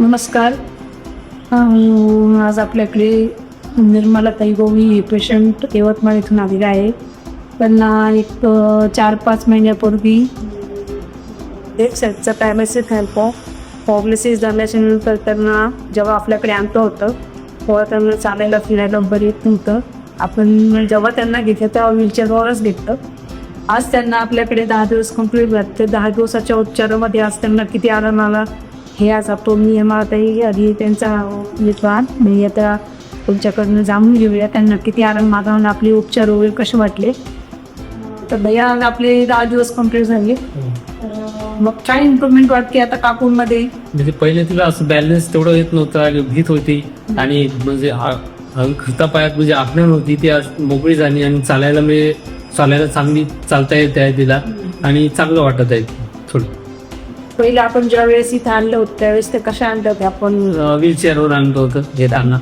नमस्कार. आज आपल्याकडे निर्मला ताई गोवी हे पेशंट यवतमाळ इथून आलेले आहे. त्यांना एक चार पाच महिन्यापूर्वी एक सेटचा पॅमेसिस हेल्प पॉब्लिसिस झाल्याच्यानंतर त्यांना जेव्हा आपल्याकडे आणलं होतं तेव्हा त्यांना चालायला फिरायला बरं येत नव्हतं. आपण जेव्हा त्यांना घेतलं तेव्हा व्हीलचेअरवरच घेतलं. आज त्यांना आपल्याकडे दहा दिवस कंप्लीट झाले. दहा दिवसाच्या उपचारामध्ये आज त्यांना किती आराम आला? हे आज आपण नियमाताई आधी त्यांचा विद्वान मी आता तुमच्याकडनं जाणून घेऊया. त्यांना किती आराम मागावून आपले उपचार वगैरे कसे वाटले? तर भैया आपले दहा दिवस कंप्लीट झाले. मग काय इम्प्रुव्हमेंट वाटते आता काकूंमध्ये? म्हणजे पहिले तिला असं बॅलन्स तेवढं येत नव्हतं भीत होती. आणि म्हणजे पायात म्हणजे आखणार होती ती आज मोकळी झाली आणि चालायला म्हणजे चालायला चांगली चालता येत आहे तिला. आणि चांगलं वाटत आहे. थोडं पहिले आपण ज्या वेळेस इथं आणलं होतं त्यावेळेस ते कशा आणलं होते? आपण व्हीलचेअरवर आणलं होतं येताना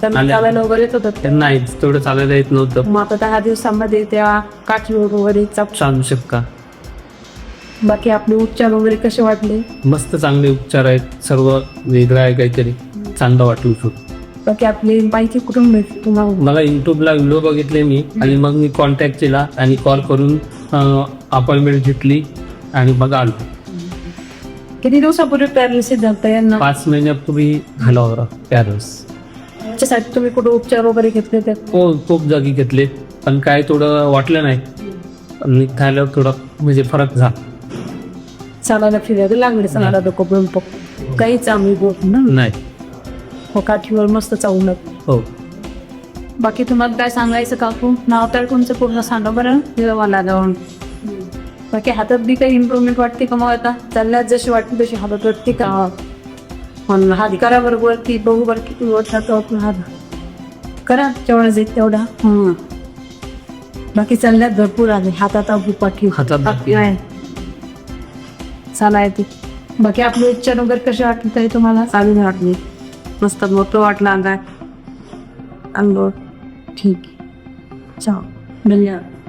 त्यांना. आल्या. चालायला वगैरे येत होतं? त्यांना नाही तेवढं चालायला येत नव्हतं. मग आता दहा दिवसामध्ये त्या काठीवर वगैरे चाप चालू शकता बाकी आपले उपचार वगैरे कसे वाटले? मस्त चांगले उपचार आहेत सर्व वेगळं आहे काहीतरी चांगलं वाटलं खूप बाकी आपली माहिती कुठून मिळते तुम्हाला? मला युट्यूबला व्हिडिओ बघितले मी आणि मग मी कॉन्टॅक्ट केला आणि कॉल करून अपॉइंटमेंट घेतली आणि मग आलो. किती दिवसापूर्वी पॅरालिसिस झालं यांना पाच महिन्यापूर्वी झाला होता पॅरस त्याच्यासाठी तुम्ही कुठे उपचार वगैरे घेतले ते हो खूप जागी घेतले. पण काय थोडं वाटलं नाही. पण खायला थोडं म्हणजे फरक झाला. चालायला फिरायला लागले चालायला डोकं पण काहीच आम्ही बोट ना? नाही. हो काठीवर मस्त चावलं हो. बाकी तुम्हाला काय सांगायचं काकू? नाव तर तुमचं पूर्ण सांगा बरं. मला जाऊन. बाकी हातात बी काही इम्प्रुव्हमेंट वाटते का मग आता? चालण्यात जशी वाटते तशी. हातात वाटते का पण हात करा बरोबर की बघू बरं किती आपला हात करा जेवढा जाईल तेवढा. बाकी चालण्यात भरपूर आहे हातात अगदी पाठी. हातात आहे. चालाय ते. बाकी आपले उपचार वगैरे कसे वाटले तरी तुम्हाला? चालू वाटले. मस्त मोठं वाटलं अंगात अंगावर ठीक आहे. चालेल धन्यवाद.